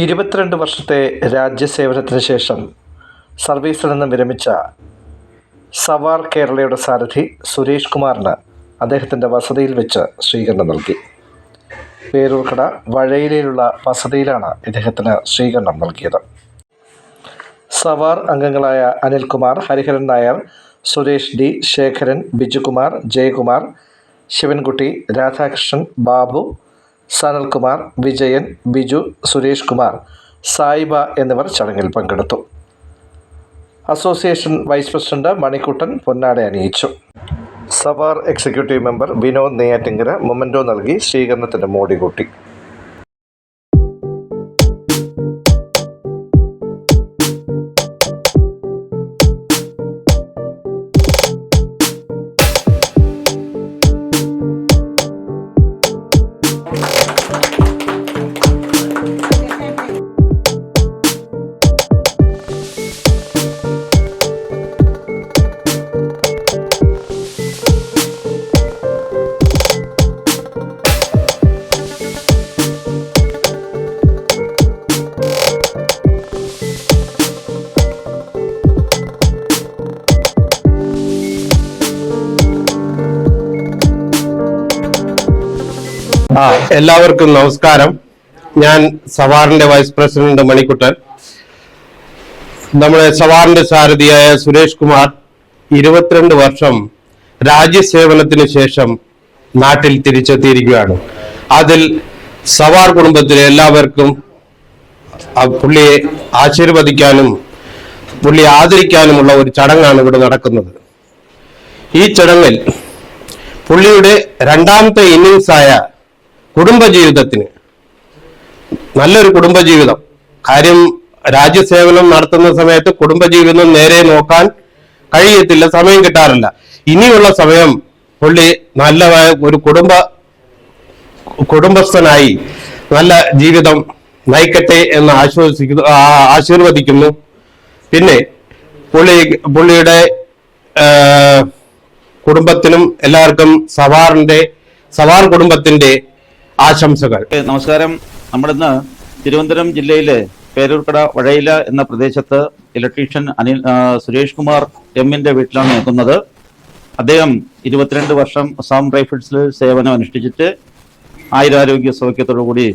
ഇരുപത്തിരണ്ട് വർഷത്തെ രാജ്യസേവനത്തിന് ശേഷം സർവീസിൽ നിന്ന് വിരമിച്ച സവാർ കേരളയുടെ സാരഥി സുരേഷ് കുമാറിന് അദ്ദേഹത്തിന്റെ വസതിയിൽ വെച്ച് സ്വീകരണം നൽകി. പേരൂർക്കട വഴയിലുള്ള വസതിയിലാണ് ഇദ്ദേഹത്തിന് സ്വീകരണം നൽകിയത്. സവാർ അംഗങ്ങളായ അനിൽകുമാർ ഹരിഹരൻ നായർ സുരേഷ് ഡി ശേഖരൻ ബിജുകുമാർ ജയകുമാർ ശിവൻകുട്ടി രാധാകൃഷ്ണൻ ബാബു സനൽകുമാർ വിജയൻ ബിജു സുരേഷ് കുമാർ സായിബ എന്നിവർ ചടങ്ങിൽ പങ്കെടുത്തു. അസോസിയേഷൻ വൈസ് പ്രസിഡന്റ് മണിക്കുട്ടൻ പൊന്നാട അണിയിച്ചു. Zawar executive member Vinod Neyyattinkara memento നൽകി സ്വീകരണത്തിന് മോടി കൂട്ടി. ആ എല്ലാവർക്കും നമസ്കാരം. ഞാൻ സവാറിന്റെ വൈസ് പ്രസിഡന്റ് മണിക്കുട്ടൻ. നമ്മുടെ സവാറിന്റെ സാരഥിയായ സുരേഷ് കുമാർ ഇരുപത്തിരണ്ട് വർഷം രാജ്യസേവനത്തിന് ശേഷം നാട്ടിൽ തിരിച്ചെത്തിയിരിക്കുകയാണ്. അതിൽ സവാർ കുടുംബത്തിലെ എല്ലാവർക്കും പുള്ളിയെ ആശീർവദിക്കാനും പുള്ളിയെ ആദരിക്കാനുമുള്ള ഒരു ചടങ്ങാണ് ഇവിടെ നടക്കുന്നത്. ഈ ചടങ്ങിൽ പുള്ളിയുടെ രണ്ടാമത്തെ ഇന്നിങ്സായ കുടുംബജീവിതത്തിന്. നല്ലൊരു കുടുംബജീവിതം. കാര്യം രാജ്യസേവനം നടത്തുന്ന സമയത്ത് കുടുംബജീവിതം നേരെ നോക്കാൻ കഴിയത്തില്ല സമയം കിട്ടാറില്ല. ഇനിയുള്ള സമയം പുള്ളി നല്ല ഒരു കുടുംബ കുടുംബസ്ഥനായി നല്ല ജീവിതം നയിക്കട്ടെ എന്ന് ആശ്വസിക്കുന്നു ആശീർവദിക്കുന്നു. പിന്നെ പുള്ളി പുള്ളിയുടെ കുടുംബത്തിനും എല്ലാവർക്കും സവാറിന്റെ സവാർ കുടുംബത്തിന്റെ ആശംസകൾ. നമസ്കാരം. നമ്മളിന്ന് തിരുവനന്തപുരം ജില്ലയിലെ പേരൂർക്കട വഴയില എന്ന പ്രദേശത്ത് ഇലക്ട്രീഷ്യൻ അനിൽ സുരേഷ് കുമാർ എമ്മിന്റെ വീട്ടിലാണ് നിൽക്കുന്നത്. അദ്ദേഹം ഇരുപത്തിരണ്ട് വർഷം അസാം റൈഫിൾസിൽ സേവനം അനുഷ്ഠിച്ചിട്ട് ആയുരാരോഗ്യ സൗഖ്യത്തോടു കൂടി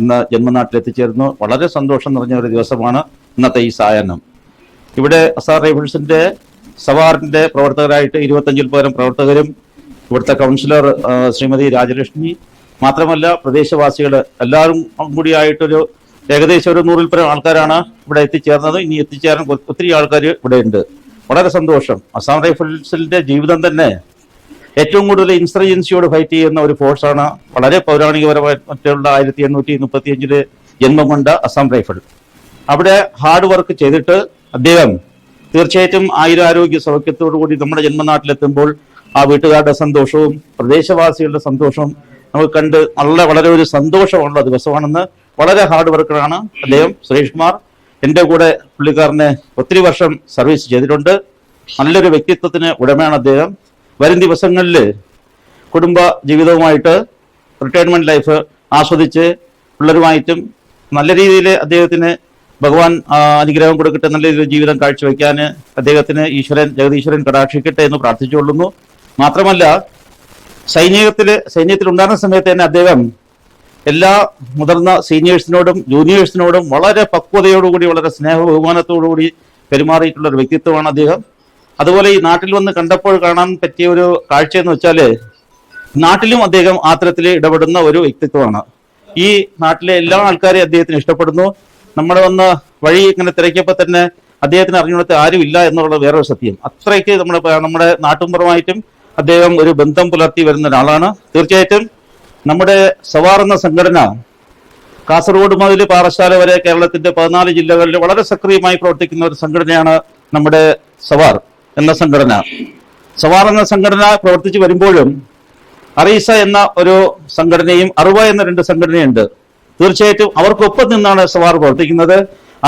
ഇന്ന് ജന്മനാട്ടിൽ എത്തിച്ചേർന്നു വളരെ സന്തോഷം നിറഞ്ഞ ഒരു ദിവസമാണ് ഇന്നത്തെ ഈ സായാഹ്നം. ഇവിടെ അസാം റൈഫിൾസിന്റെ സവാറിന്റെ പ്രവർത്തകരായിട്ട് ഇരുപത്തഞ്ചിൽ പകരം പ്രവർത്തകരും ഇവിടുത്തെ കൗൺസിലർ ശ്രീമതി രാജലക്ഷ്മി മാത്രമല്ല പ്രദേശവാസികൾ എല്ലാവരും കൂടിയായിട്ടൊരു ഏകദേശം ഒരു നൂറിൽ പരം ആൾക്കാരാണ് ഇവിടെ എത്തിച്ചേർന്നത്. ഇനി എത്തിച്ചേരാൻ ഒത്തിരി ആൾക്കാർ ഇവിടെ ഉണ്ട്. വളരെ സന്തോഷം. അസാം റൈഫിൾസിന്റെ ജീവിതം തന്നെ ഏറ്റവും കൂടുതൽ ഇൻസർജൻസിയോട് ഫൈറ്റ് ചെയ്യുന്ന ഒരു ഫോഴ്സാണ്. വളരെ പൗരാണികപരമായി മറ്റുള്ള ആയിരത്തി എണ്ണൂറ്റി മുപ്പത്തി അഞ്ചിൽ ജന്മം കൊണ്ട അസാം റൈഫിൾ. അവിടെ ഹാർഡ് വർക്ക് ചെയ്തിട്ട് അദ്ദേഹം തീർച്ചയായിട്ടും ആയുരാരോഗ്യ സൗഖ്യത്തോടു കൂടി നമ്മുടെ ജന്മനാട്ടിലെത്തുമ്പോൾ ആ വീട്ടുകാരുടെ സന്തോഷവും പ്രദേശവാസികളുടെ സന്തോഷവും നമുക്ക് കണ്ട് നല്ല വളരെ ഒരു സന്തോഷമുള്ള ദിവസമാണെന്ന് വളരെ ഹാർഡ് വർക്കറാണ് അദ്ദേഹം സുരേഷ് കുമാർ. എന്റെ കൂടെ പുള്ളിക്കാരനെ ഒത്തിരി വർഷം സർവീസ് ചെയ്തിട്ടുണ്ട്. നല്ലൊരു വ്യക്തിത്വത്തിന് ഉടമയാണ് അദ്ദേഹം. വരും ദിവസങ്ങളിൽ കുടുംബ ജീവിതവുമായിട്ട് റിട്ടയർമെന്റ് ലൈഫ് ആസ്വദിച്ച് പിള്ളേരുമായിട്ടും നല്ല രീതിയിൽ അദ്ദേഹത്തിന് ഭഗവാൻ അനുഗ്രഹം കൊടുക്കട്ടെ നല്ല രീതിയിൽ ജീവിതം കാഴ്ചവെക്കാൻ അദ്ദേഹത്തിന് ഈശ്വരൻ ജഗദീശ്വരൻ കടാക്ഷിക്കട്ടെ എന്ന് പ്രാർത്ഥിച്ചുകൊള്ളുന്നു. മാത്രമല്ല സൈനികത്തിൽ സൈന്യത്തിൽ ഉണ്ടായിരുന്ന സമയത്ത് തന്നെ അദ്ദേഹം എല്ലാ മുതിർന്ന സീനിയേഴ്സിനോടും ജൂനിയേഴ്സിനോടും വളരെ പക്വതയോടുകൂടി വളരെ സ്നേഹ ബഹുമാനത്തോടുകൂടി പെരുമാറിയിട്ടുള്ള ഒരു വ്യക്തിത്വമാണ് അദ്ദേഹം. അതുപോലെ ഈ നാട്ടിൽ വന്ന് കണ്ടപ്പോൾ കാണാൻ പറ്റിയ ഒരു കാഴ്ച എന്ന് വെച്ചാൽ നാട്ടിലും അദ്ദേഹം ആത്തരത്തിൽ തരത്തിൽ ഇടപെടുന്ന ഒരു വ്യക്തിത്വമാണ്. ഈ നാട്ടിലെ എല്ലാ ആൾക്കാരെയും അദ്ദേഹത്തിന് ഇഷ്ടപ്പെടുന്നു. നമ്മുടെ വന്ന വഴി ഇങ്ങനെ തിരക്കിയപ്പോൾ തന്നെ അദ്ദേഹത്തിന് ആരും ഇല്ല എന്നുള്ളത് വേറൊരു സത്യം. അത്രയ്ക്ക് നമ്മുടെ നമ്മുടെ നാട്ടുമ്പുറമായിട്ടും അദ്ദേഹം ഒരു ബന്ധം പുലർത്തി വരുന്ന ഒരാളാണ്. തീർച്ചയായിട്ടും നമ്മുടെ സവാർ എന്ന സംഘടന കാസർഗോഡ് മുതൽ പാറശാല വരെ കേരളത്തിന്റെ പതിനാല് ജില്ലകളിൽ വളരെ സക്രിയമായി പ്രവർത്തിക്കുന്ന ഒരു സംഘടനയാണ് നമ്മുടെ സവാർ എന്ന സംഘടന. സവാർ എന്ന സംഘടന പ്രവർത്തിച്ചു വരുമ്പോഴും അറീസ എന്ന ഒരു സംഘടനയും അറുവ എന്ന രണ്ട് സംഘടനയുണ്ട്. തീർച്ചയായിട്ടും അവർക്കൊപ്പം നിന്നാണ് സവാർ പ്രവർത്തിക്കുന്നത്.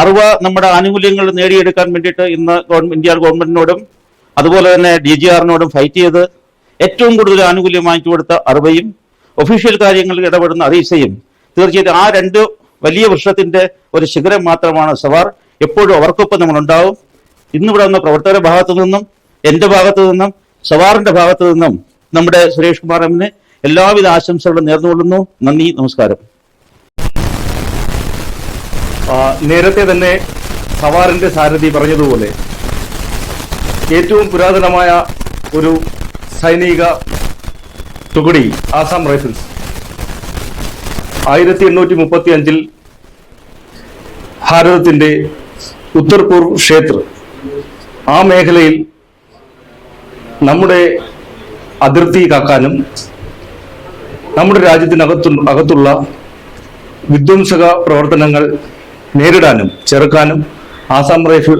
അറുവ നമ്മുടെ ആനുകൂല്യങ്ങൾ നേടിയെടുക്കാൻ വേണ്ടിയിട്ട് ഇന്ന് ഗവൺമെന്റ് ഗവൺമെന്റിനോടും അതുപോലെ തന്നെ ഡി ജി ആറിനോടും ഫൈറ്റ് ചെയ്ത് ഏറ്റവും കൂടുതൽ ആനുകൂല്യം വാങ്ങിച്ചു കൊടുത്ത അറുവയും ഒഫീഷ്യൽ കാര്യങ്ങളിൽ ഇടപെടുന്ന അറീസയും തീർച്ചയായിട്ടും ആ രണ്ട് വലിയ വൃക്ഷത്തിന്റെ ഒരു ശിഖരം മാത്രമാണ് സവാർ. എപ്പോഴും അവർക്കൊപ്പം നമ്മൾ ഉണ്ടാവും. ഇന്നിവിടെ വന്ന പ്രവർത്തകരുടെ ഭാഗത്തു നിന്നും എന്റെ ഭാഗത്തു നിന്നും സവാറിന്റെ ഭാഗത്തു നിന്നും നമ്മുടെ സുരേഷ് കുമാർ എമ്മിന് എല്ലാവിധ ആശംസകളും നേർന്നുകൊള്ളുന്നു. നന്ദി നമസ്കാരം. നേരത്തെ തന്നെ സവാറിന്റെ സാരഥി പറഞ്ഞതുപോലെ ഏറ്റവും പുരാതനമായ ഒരു സൈനിക തുകുടി ആസാം റൈഫിൾസ്. ആയിരത്തി എണ്ണൂറ്റി മുപ്പത്തി അഞ്ചിൽ ഭാരതത്തിന്റെ ഉത്തർപൂർ ക്ഷേത്ര. ആ മേഖലയിൽ നമ്മുടെ അതിർത്തി കാക്കാനും നമ്മുടെ രാജ്യത്തിനകത്തു അകത്തുള്ള വിധ്വംസക പ്രവർത്തനങ്ങൾ നേരിടാനും ചെറുക്കാനും ആസാം റൈഫിൾ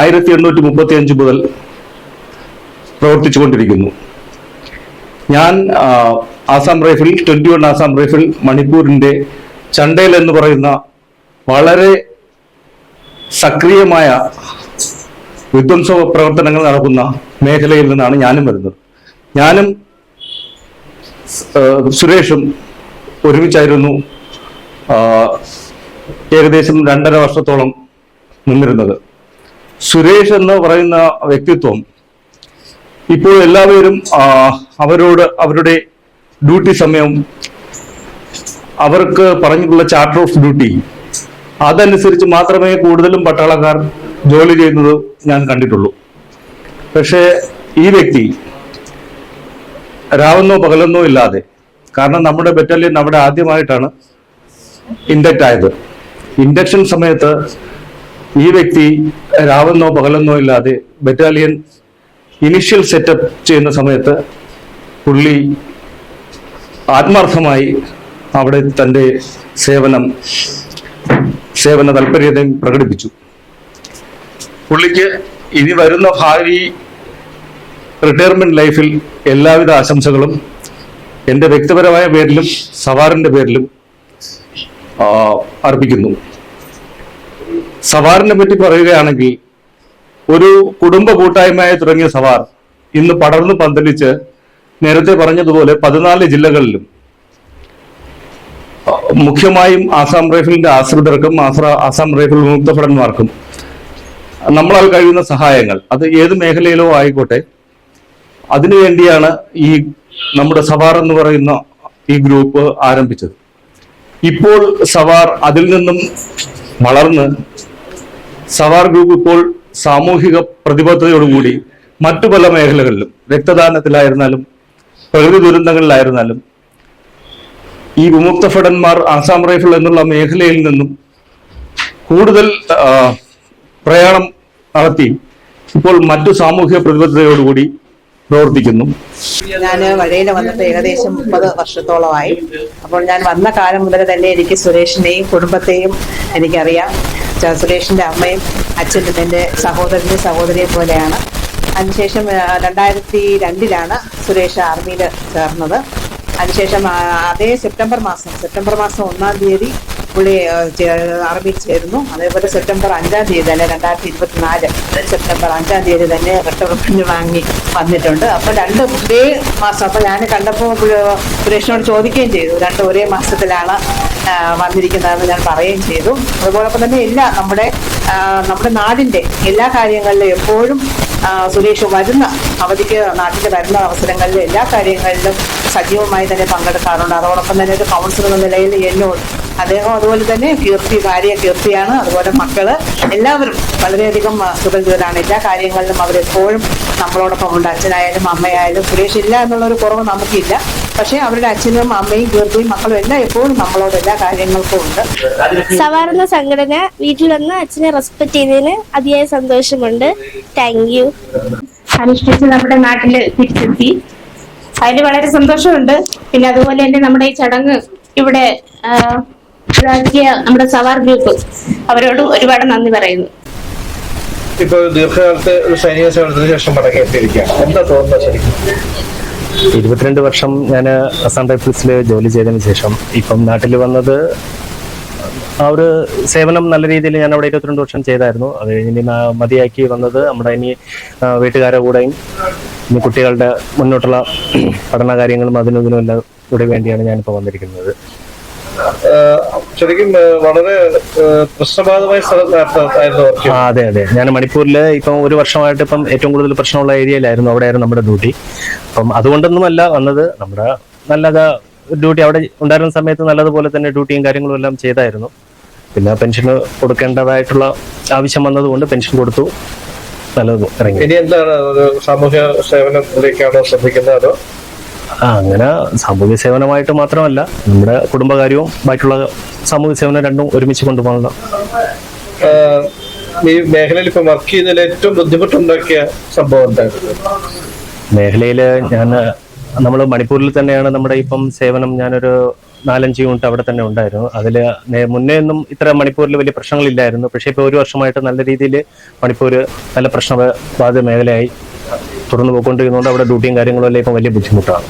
ആയിരത്തി എണ്ണൂറ്റി മുപ്പത്തി അഞ്ച് മുതൽ പ്രവർത്തിച്ചുകൊണ്ടിരിക്കുന്നു. ഞാൻ Assam rifle twenty one Assam rifle മണിപ്പൂരിന്റെ Chandel എന്ന് പറയുന്ന വളരെ സക്രിയമായ വിധ്വംസ പ്രവർത്തനങ്ങൾ നടക്കുന്ന മേഖലയിൽ നിന്നാണ് ഞാനും വരുന്നത്. ഞാനും സുരേഷും ഒരുമിച്ചായിരുന്നു ഏകദേശം രണ്ടര വർഷത്തോളം നിന്നിരുന്നത്. സുരേഷ് എന്ന് പറയുന്ന വ്യക്തിത്വം ഇപ്പോൾ എല്ലാവരും അവരോട് അവരുടെ ഡ്യൂട്ടി സമയം അവർക്ക് പറഞ്ഞിട്ടുള്ള ചാർട്ടർ ഓഫ് ഡ്യൂട്ടി അതനുസരിച്ച് മാത്രമേ കൂടുതലും പട്ടാളക്കാർ ജോലി ചെയ്യുന്നത് ഞാൻ കണ്ടിട്ടുള്ളൂ. പക്ഷേ ഈ വ്യക്തി രാവെന്നോ പകലെന്നോ ഇല്ലാതെ കാരണം നമ്മുടെ ബറ്റാലിയൻ അവിടെ ആദ്യമായിട്ടാണ് ഇൻഡക്റ്റ് ആയത്. ഇൻഡക്ഷൻ സമയത്ത് ഈ വ്യക്തി രാവെന്നോ പകലെന്നോ ഇല്ലാതെ ബറ്റാലിയൻ ഇനിഷ്യൽ സെറ്റപ്പ് ചെയ്യുന്ന സമയത്ത് പുള്ളി ആത്മാർത്ഥമായി അവിടെ തന്റെ സേവനം സേവന താല്പര്യതയും പ്രകടിപ്പിച്ചു. പുള്ളിക്ക് ഇനി വരുന്ന ഭാവി റിട്ടയർമെന്റ് ലൈഫിൽ എല്ലാവിധ ആശംസകളും എന്റെ വ്യക്തിപരമായ പേരിലും സവാറിന്റെ പേരിലും അർപ്പിക്കുന്നു. സവാറിനെ പറ്റി പറയുകയാണെങ്കിൽ ഒരു കുടുംബ കൂട്ടായ്മയായി തുടങ്ങിയ സവാർ ഇന്ന് പടർന്നു പന്തലിച്ച് നേരത്തെ പറഞ്ഞതുപോലെ പതിനാല് ജില്ലകളിലും മുഖ്യമായും ആസാം റൈഫിളിന്റെ ആശ്രിതർക്കും ആശ്ര- ആസാം റൈഫിൾ വിമുക്തഭടന്മാർക്കും നമ്മളാൽ കഴിയുന്ന സഹായങ്ങൾ. അത് ഏത് മേഖലയിലോ ആയിക്കോട്ടെ അതിനുവേണ്ടിയാണ് ഈ നമ്മുടെ സവാർ എന്ന് പറയുന്ന ഈ ഗ്രൂപ്പ് ആരംഭിച്ചത്. ഇപ്പോൾ സവാർ അതിൽ നിന്നും വളർന്ന് സവാർ ഗ്രൂപ്പ് ഇപ്പോൾ സാമൂഹിക പ്രതിബദ്ധതയോടുകൂടി മറ്റു പല മേഖലകളിലും രക്തദാനത്തിലായിരുന്നാലും പ്രകൃതി ദുരന്തങ്ങളിലായിരുന്നാലും ഈ വിമുക്ത ഭടന്മാർ ആസാം റൈഫിൾ എന്നുള്ള മേഖലയിൽ നിന്നും കൂടുതൽ പ്രയാണം നടത്തി ഇപ്പോൾ മറ്റു സാമൂഹിക പ്രതിബദ്ധതയോടുകൂടി പ്രവർത്തിക്കുന്നു. ഞാൻ വഴിയിൽ വന്നിട്ട് ഏകദേശം മുപ്പത് വർഷത്തോളമായി. അപ്പോൾ ഞാൻ വന്ന കാലം മുതൽ തന്നെ എനിക്ക് സുരേഷിനെയും കുടുംബത്തെയും എനിക്കറിയാം. സുരേഷിന്റെ അമ്മയും അച്ഛനും എന്റെ സഹോദരന്റെ സഹോദരിയെ പോലെയാണ്. അതിനുശേഷം രണ്ടായിരത്തി രണ്ടിലാണ് സുരേഷ് ആർമിയിൽ ചേർന്നത്. അതിനുശേഷം അതേ സെപ്റ്റംബർ മാസം സെപ്റ്റംബർ മാസം ഒന്നാം തീയതി പുള്ളി ആ, ചേരുന്നു. അതേപോലെ സെപ്റ്റംബർ അഞ്ചാം തീയതി തന്നെ രണ്ടായിരത്തി ഇരുപത്തിനാല് സെപ്റ്റംബർ അഞ്ചാം തീയതി തന്നെ റിട്ടയർമെന്റ് വാങ്ങി വന്നിട്ടുണ്ട്. അപ്പൊ രണ്ട് ഒരേ മാസം അപ്പൊ ഞാൻ കണ്ടപ്പോൾ സുരേഷിനോട് ചോദിക്കുകയും ചെയ്തു. രണ്ട് ഒരേ മാസത്തിലാണ് വന്നിരിക്കുന്നതെന്ന് ഞാൻ പറയുകയും ചെയ്തു. അതുപോലൊപ്പം തന്നെ എല്ലാ നമ്മുടെ നമ്മുടെ നാടിന്റെ എല്ലാ കാര്യങ്ങളിലും എപ്പോഴും സുരേഷ് വരുന്ന അവധിക്ക് നാട്ടിൽ വരുന്ന അവസരങ്ങളിൽ എല്ലാ കാര്യങ്ങളിലും സജീവമായി തന്നെ പങ്കെടുക്കാറുണ്ട്. അതോടൊപ്പം തന്നെ ഒരു കൗൺസിലർ എന്ന നിലയിൽ എന്നോട് അദ്ദേഹം അതുപോലെ തന്നെ കീർത്തി ഭാര്യ കീർത്തിയാണ്. അതുപോലെ മക്കൾ എല്ലാവരും വളരെയധികം സുഖജീവനാണ് എല്ലാ കാര്യങ്ങളിലും അവരെപ്പോഴും നമ്മളോടൊപ്പം ഉണ്ട്. അച്ഛനായാലും അമ്മയായാലും സുരേഷ് ഇല്ല എന്നുള്ളൊരു കുറവ് നമുക്കില്ല. പക്ഷേ അവരുടെ അച്ഛനും അമ്മയും കീർത്തിയും മക്കളും എല്ലാം എപ്പോഴും നമ്മളോട് എല്ലാ കാര്യങ്ങൾക്കും ഉണ്ട്. സവാർ എന്ന സംഘടന വീട്ടിൽ വന്ന് അച്ഛനെ റെസ്പെക്ട് ചെയ്തതിന് അതിയായ സന്തോഷമുണ്ട്. താങ്ക് യു അനുഷ്ഠിച്ച് നമ്മുടെ നാട്ടിൽ തിരിച്ചെത്തി. അതിൽ വളരെ സന്തോഷമുണ്ട്. പിന്നെ അതുപോലെ തന്നെ നമ്മുടെ ഈ ചടങ്ങ് ഇവിടെ ഇതാക്കിയ നമ്മുടെ സവാർ ഗ്രൂപ്പ്. അവരോട് ഒരുപാട് നന്ദി പറയുന്നു. ഇപ്പൊ ദീർഘകാലത്തെ ഒരു സൈനിക സേവനത്തിന് ശേഷം മടങ്ങി എത്തിയിരിക്കുകയാണ് എന്താ തോന്നുന്നത് ശരിക്കും? ഇരുപത്തിരണ്ട് വർഷം ഞാൻ അസാം റൈഫിൾസിൽ ജോലി ചെയ്തതിന് ശേഷം ഇപ്പം നാട്ടിൽ വന്നത് ആ ഒരു സേവനം നല്ല രീതിയിൽ ഞാൻ അവിടെ ഇരുപത്തിരണ്ട് വർഷം ചെയ്തായിരുന്നു. അത് കഴിഞ്ഞ് ഇനി മതിയാക്കി വന്നത് നമ്മുടെ ഇനി വീട്ടുകാരെ വീട്ടുകാരുടെ കൂടെയും ഇനി കുട്ടികളുടെ മുന്നോട്ടുള്ള പഠന കാര്യങ്ങളും അതിനും ഇതിനും എല്ലാം കൂടെ വേണ്ടിയാണ് ഞാനിപ്പോൾ വന്നിരിക്കുന്നത്. ശരിക്കും വളരെ പ്രശ്നബാധമായ സ്ഥലത്തായിരുന്നു അതെ അതെ. ഞാൻ മണിപ്പൂരിൽ ഇപ്പം ഒരു വർഷമായിട്ട് ഇപ്പം ഏറ്റവും കൂടുതൽ പ്രശ്നമുള്ള ഏരിയയിലായിരുന്നു. അവിടെയായിരുന്നു നമ്മുടെ ഡ്യൂട്ടി. അപ്പം അതുകൊണ്ടൊന്നുമല്ല വന്നത്. നമ്മുടെ നല്ല ഡ്യൂട്ടി അവിടെ ഉണ്ടായിരുന്ന സമയത്ത് നല്ലതുപോലെ തന്നെ ഡ്യൂട്ടിയും കാര്യങ്ങളും എല്ലാം ചെയ്തായിരുന്നു. പിന്നെ പെൻഷൻ കൊടുക്കേണ്ടതായിട്ടുള്ള ആവശ്യം വന്നതുകൊണ്ട് പെൻഷൻ കൊടുത്തു. നല്ലത് ഇറങ്ങി. ഇനി എന്താണ് ഒരു സാമൂഹ്യ സേവനത്തിലേക്കാണോ ശ്രദ്ധിക്കുന്നത് അതോ അങ്ങനെ സാമൂഹ്യ സേവനമായിട്ട് മാത്രമല്ല നമ്മുടെ കുടുംബകാര്യവും ബാക്കിയുള്ള സാമൂഹ്യ സേവനം രണ്ടും ഒരുമിച്ച് കൊണ്ടുപോകണം. ഈ മേഖലയിൽ ഇപ്പൊ വർക്ക് ചെയ്യുന്നതിൽ ഏറ്റവും ബുദ്ധിമുട്ടുണ്ടാക്കിയ സംഭവം എന്തായിരുന്നു മേഖലയിൽ ഞാൻ നമ്മൾ മണിപ്പൂരിൽ തന്നെയാണ് നമ്മുടെ ഇപ്പം സേവനം. ഞാനൊരു നാലഞ്ച് യൂണിറ്റ് അവിടെ തന്നെ ഉണ്ടായിരുന്നു. അതിൽ മുന്നേ ഒന്നും ഇത്ര മണിപ്പൂരിൽ വലിയ പ്രശ്നങ്ങളില്ലായിരുന്നു. പക്ഷേ ഇപ്പോൾ ഒരു വർഷമായിട്ട് നല്ല രീതിയിൽ മണിപ്പൂർ നല്ല പ്രശ്നബാധിത മേഖലയായി. തുറന്നു പോയിക്കൊണ്ടിരിക്കുന്നതുകൊണ്ട് അവിടെ ഡ്യൂട്ടിയും കാര്യങ്ങളും എല്ലാം ഇപ്പം വലിയ ബുദ്ധിമുട്ടാണ്.